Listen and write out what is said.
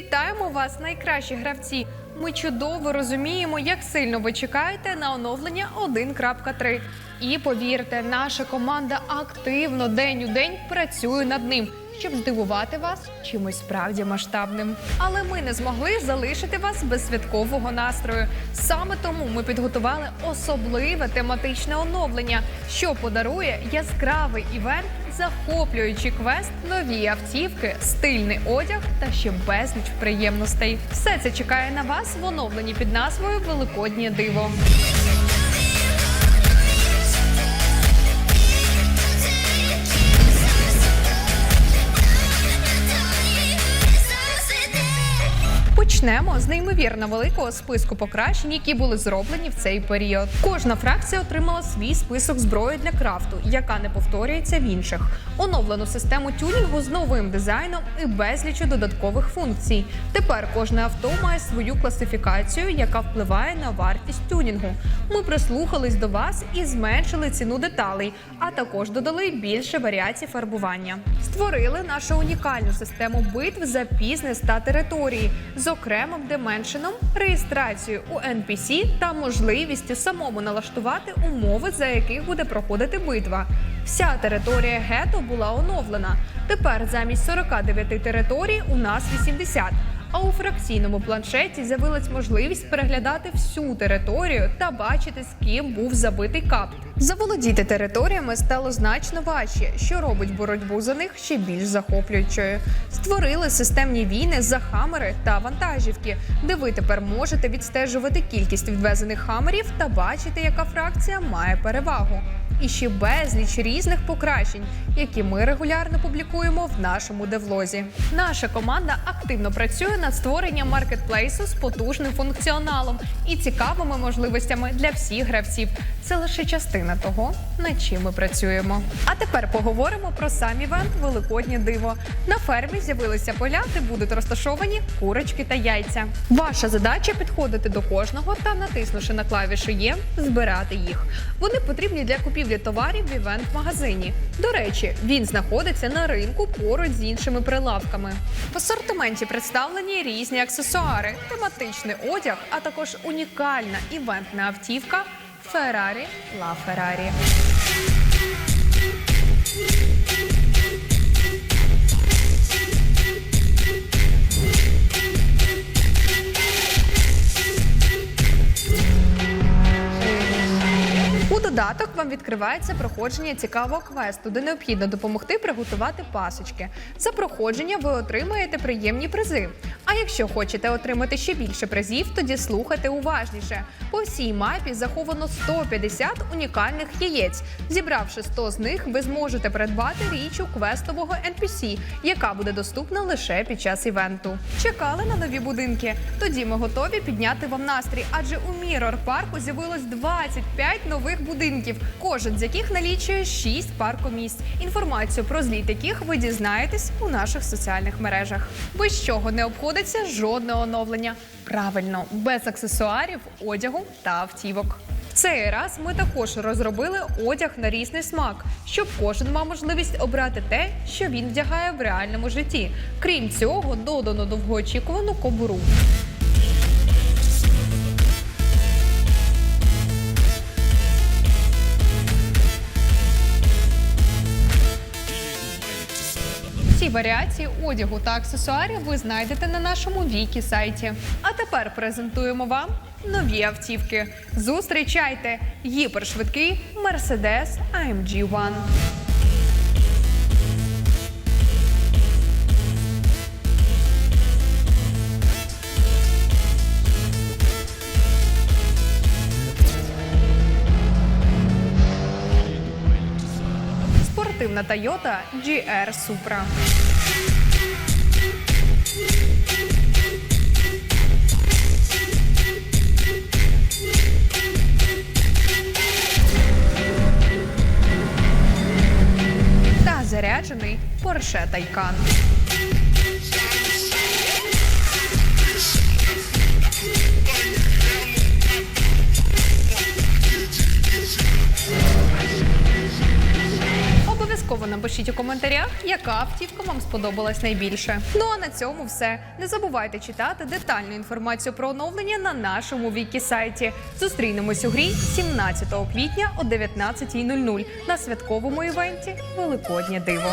Вітаємо вас, найкращі гравці! Ми чудово розуміємо, як сильно ви чекаєте на оновлення 1.3. І повірте, наша команда активно день у день працює над ним, щоб здивувати вас чимось справді масштабним. Але ми не змогли залишити вас без святкового настрою. Саме тому ми підготували особливе тематичне оновлення, що подарує яскравий івент, захоплюючий квест, нові автівки, стильний одяг та ще безліч приємностей. Все це чекає на вас в оновленні під назвою Великоднє диво. Почнемо з неймовірно великого списку покращень, які були зроблені в цей період. Кожна фракція отримала свій список зброї для крафту, яка не повторюється в інших. Оновлену систему тюнінгу з новим дизайном і безлічю додаткових функцій. Тепер кожне авто має свою класифікацію, яка впливає на вартість тюнінгу. Ми прислухались до вас і зменшили ціну деталей, а також додали більше варіацій фарбування. Створили нашу унікальну систему битв за бізнес та території з окремим деменшеном, реєстрацією у NPC та можливістю самому налаштувати умови, за яких буде проходити битва. Вся територія гетто була оновлена. Тепер замість 49 територій у нас 80. А у фракційному планшеті з'явилась можливість переглядати всю територію та бачити, з ким був забитий кап. Заволодіти територіями стало значно важче, що робить боротьбу за них ще більш захоплюючою. Створили системні війни за хамери та вантажівки, де ви тепер можете відстежувати кількість відвезених хамерів та бачити, яка фракція має перевагу. І ще безліч різних покращень, які ми регулярно публікуємо в нашому девлозі. Наша команда активно працює над створенням маркетплейсу з потужним функціоналом і цікавими можливостями для всіх гравців. Це лише частина того, над чим ми працюємо. А тепер поговоримо про сам івент Великоднє диво. На фермі з'явилися поля, де будуть розташовані курочки та яйця. Ваша задача підходити до кожного та, натиснувши на клавіші Є, збирати їх. Вони потрібні для купівлі товарів в івент-магазині. До речі, він знаходиться на ринку поруч з іншими прилавками. В асортименті представлені різні аксесуари, тематичний одяг, а також унікальна івентна автівка Ferrari La Ferrari. Додаток вам відкривається проходження цікавого квесту, де необхідно допомогти приготувати пасочки. За проходження ви отримаєте приємні призи. А якщо хочете отримати ще більше призів, тоді слухайте уважніше. По всій мапі заховано 150 унікальних яєць. Зібравши 100 з них, ви зможете придбати річ у квестового NPC, яка буде доступна лише під час івенту. Чекали на нові будинки? Тоді ми готові підняти вам настрій, адже у Мірор парку з'явилось 25 нових будинків, кожен з яких налічує 6 паркомісць. Інформацію про зліт яких ви дізнаєтесь у наших соціальних мережах. Без чого не обходиться жодне оновлення. Правильно, без аксесуарів, одягу та автівок. Цей раз ми також розробили одяг на різний смак, щоб кожен мав можливість обрати те, що він вдягає в реальному житті. Крім цього, додано довгоочікувану кобуру. Варіації одягу та аксесуарів ви знайдете на нашому вікі сайті. А тепер презентуємо вам нові автівки. Зустрічайте гіпершвидкий Mercedes AMG One. Спортивна Toyota GR Supra. Porsche Taycan. Обов'язково напишіть у коментарях, яка автівка вам сподобалась найбільше. Ну а на цьому все. Не забувайте читати детальну інформацію про оновлення на нашому вікі сайті. Зустрінемось у грі 17 квітня о 19.00 на святковому івенті Великоднє диво.